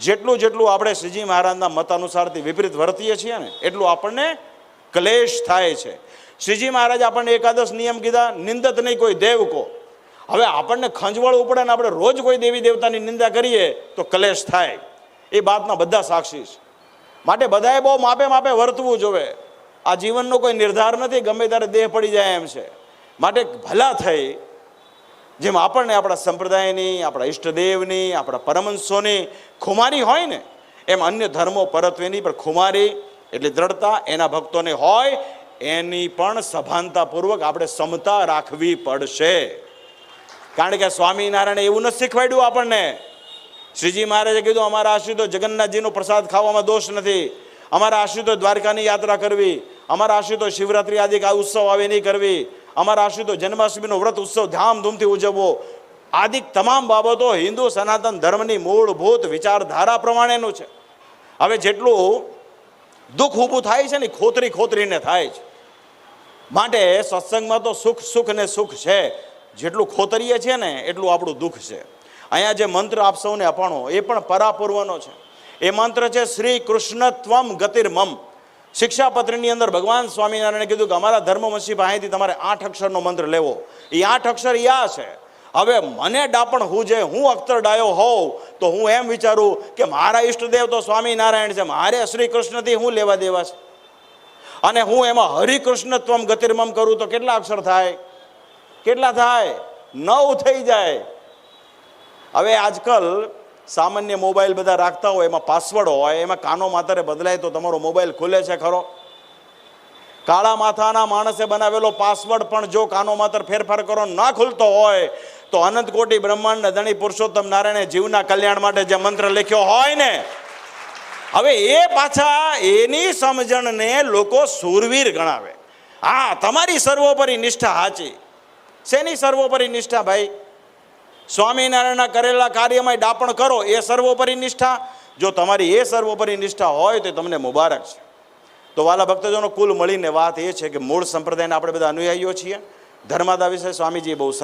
જેટલું જેટલું આપણે શ્રીજી મહારાજના મત અનુસારથી વિપરીત વર્તીએ છીએ ને, એટલું આપણને ક્લેશ થાય છે. શ્રીજી મહારાજ આપણને એકાદશ નિયમ કીધા, નિંદત નહીં કોઈ દેવ કો. હવે આપણને ખંજવળ ઉપડે ને આપણે રોજ કોઈ દેવી દેવતાની નિંદા કરીએ તો ક્લેશ થાય. એ બાતના બધા સાક્ષી છે. માટે બધાએ બહુ માપે માપે વર્તવું જોવે. આ જીવનનો કોઈ નિર્ધાર નથી, ગમે ત્યારે દેહ પડી જાય એમ છે. માટે ભલા થઈ જેમ આપણને આપણા સંપ્રદાયની, આપણા ઈષ્ટદેવની, આપણા પરમંશોની ખુમારી હોય ને, એમ અન્ય ધર્મો પરત્વેની પણ ખુમારી એટલે દ્રઢતા એના ભક્તોને હોય, એની પણ સભાનતાપૂર્વક આપણે સમતા રાખવી પડશે. કારણ કે સ્વામિનારાયણે એવું નથી શીખવાડ્યું આપણને. શ્રીજી મહારાજે કીધું, અમારા આશ્રિતો જગન્નાથજીનો પ્રસાદ ખાવામાં દોષ નથી. અમારા આશ્રિતો દ્વારકાની યાત્રા કરવી. અમારા આશ્રિતો શિવરાત્રિ આદિ ઉત્સવ આવે નહીં કરવી. અમારા આશ્રિતો જન્માષ્ટમીનો વ્રત ઉત્સવ ધામધૂમથી ઉજવવો. આદિક તમામ બાબતો હિન્દુ સનાતન ધર્મની મૂળભૂત વિચારધારા પ્રમાણેનું છે. હવે જેટલું દુઃખ ઊભું થાય છે ને ખોતરી ખોતરીને થાય છે. માટે સત્સંગમાં તો સુખ સુખ ને સુખ છે. જેટલું ખોતરીએ છીએ ને એટલું આપણું દુઃખ છે. અહીંયા જે મંત્ર આપ સૌને અપાણો, એ પણ પરાપૂર્વનો છે. એ મંત્ર છે શ્રી કૃષ્ણ ત્વમ ગતિર્મમ. શિક્ષાપત્રની અંદર ભગવાન સ્વામિનારાયણે કીધું કે અમારા ધર્મવંશી પાસેથી તમારે આઠ અક્ષરનો મંત્ર લેવો. એ આઠ અક્ષર યા છે. હવે મને ડાપણ હું જે હું અખ્તર ડાયો હોઉં, તો હું એમ વિચારું કે મારા ઈષ્ટદેવ તો સ્વામિનારાયણ છે, મારે શ્રી કૃષ્ણથી હું લેવા દેવા છે? અને હું એમાં હરિકૃષ્ણત્વમ ગતિર્મમ કરું તો કેટલા અક્ષર થાય? કેટલા થાય? નવ થઈ જાય. હવે આજકાલ સામાન્ય મોબાઈલ બધા રાખતા હોય, એમાં પાસવર્ડ હોય, એમાં કાનો માથારે બદલાય તો તમારો મોબાઈલ ખુલે છે ખરો? કાળા માથાના માણસે બનાવેલો પાસવર્ડ પણ જો કાનો માત્ર ફેરફાર કરો ના ખુલતો હોય, તો અનંત કોટી બ્રહ્માંડ ધણી પુરુષોત્તમ નારાયણે જીવના કલ્યાણ માટે જે મંત્ર લખ્યો હોય ને, હવે એ પાછા એની સમજણને લોકો સુરવીર ગણાવે. હા તમારી સર્વોપરી નિષ્ઠા સાચી શેની સર્વોપરી નિષ્ઠા ભાઈ? સ્વામિનારાયણના કરેલા કાર્યમાં ડાપણ કરો, એ સર્વોપરી નિષ્ઠા. જો તમારી એ સર્વોપરી નિષ્ઠા હોય તો તમને મુબારક છે. તો વાલા ભક્તજનો, કુલ મળીને વાત એ છે કે મૂળ સંપ્રદાયના આપણે બધા અનુયાયીઓ છીએ. ધર્માદા વિશે સ્વામીજીએ બહુ સરસ